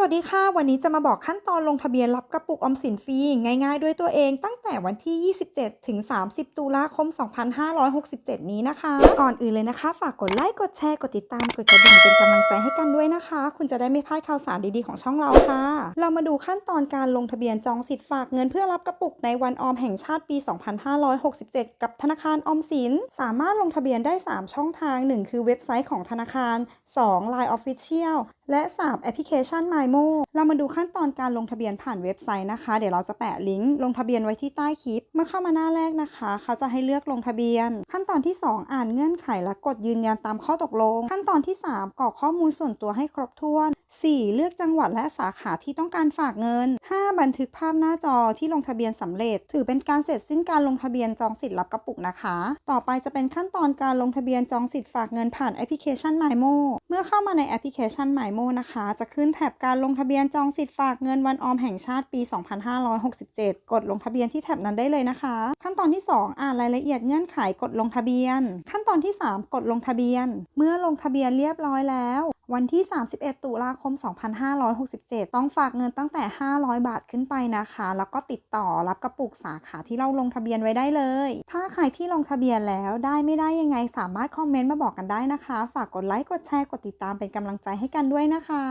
สวัสดีค่ะ วันนี้จะมาบอกขั้นตอนลงทะเบียนรับกระปุกออมสินฟรีง่าย ๆ ด้วยตัวเองตั้งแต่วันที่ 27 ถึง 30 ตุลาคม 2567 นี้นะคะ ก่อนอื่นเลยนะคะ ฝากกดไลค์ กดแชร์ กดติดตาม กดกระดิ่งเป็นกำลังใจให้กันด้วยนะคะ คุณจะได้ไม่พลาดข่าวสารดีๆของช่องเราค่ะ เรามาดูขั้นตอนการลงทะเบียนจองสิทธิ์ฝากเงินเพื่อรับกระปุกในวันออมแห่งชาติปี 2567 กับธนาคารออมสิน สามารถลงทะเบียนได้ 3 ช่องทาง 1 คือเว็บไซต์ของธนาคาร 2 Line Official และ 3 แอปพลิเคชันโมเรามาดูขั้นตอนการลงทะเบียนผ่านเว็บไซต์นะคะ เดี๋ยวเราจะแปะลิงก์ลงทะเบียนไว้ที่ใต้คลิปเมื่อเข้ามาหน้าแรกนะคะ เขาจะให้เลือกลงทะเบียน ขั้นตอนที่ 2 อ่านเงื่อนไขและกดยืนยันตามข้อตกลง ขั้นตอนที่ 3กรอกข้อมูลส่วนตัวให้ครบถ้วน 4. เลือกจังหวัดและสาขาที่ต้องการฝากเงิน 5. บันทึกภาพหน้าจอที่ลงทะเบียนสำเร็จ ถือเป็นการเสร็จสิ้นการลงทะเบียนจองสิทธิ์รับกระปุกนะคะ ต่อไปจะเป็นขั้นตอนการลงทะเบียนจองสิทธิ์ฝากเงินผ่านแอปพลิเคชัน MyMo เมื่อเข้ามาในแอปพลิเคชัน MyMo นะคะ จะขึ้นแถบการลงทะเบียนจองสิทธิ์ฝากเงินวันออมแห่งชาติปี 2567 กดลงทะเบียนที่แถบนั้นได้เลยนะคะ ขั้นตอนที่ 2 อ่านรายละเอียดเงื่อนไขกดลงทะเบียน ขั้นตอนที่ 3 กดลงทะเบียน เมื่อลงทะเบียนเรียบร้อยแล้ว วันที่ 31 ตุลาคม 2567 ต้องฝากเงินตั้งแต่ 500 บาทขึ้นไปนะคะ แล้วก็ติดต่อรับกระปุกสาขาที่เราลงทะเบียนไว้ได้เลย ถ้าใครที่ลงทะเบียนแล้วได้ไม่ได้ยังไงสามารถคอมเมนต์มาบอกกันได้นะคะ ฝากกดไลค์ กดแชร์ กดติดตามเป็นกำลังใจให้กันด้วยนะคะ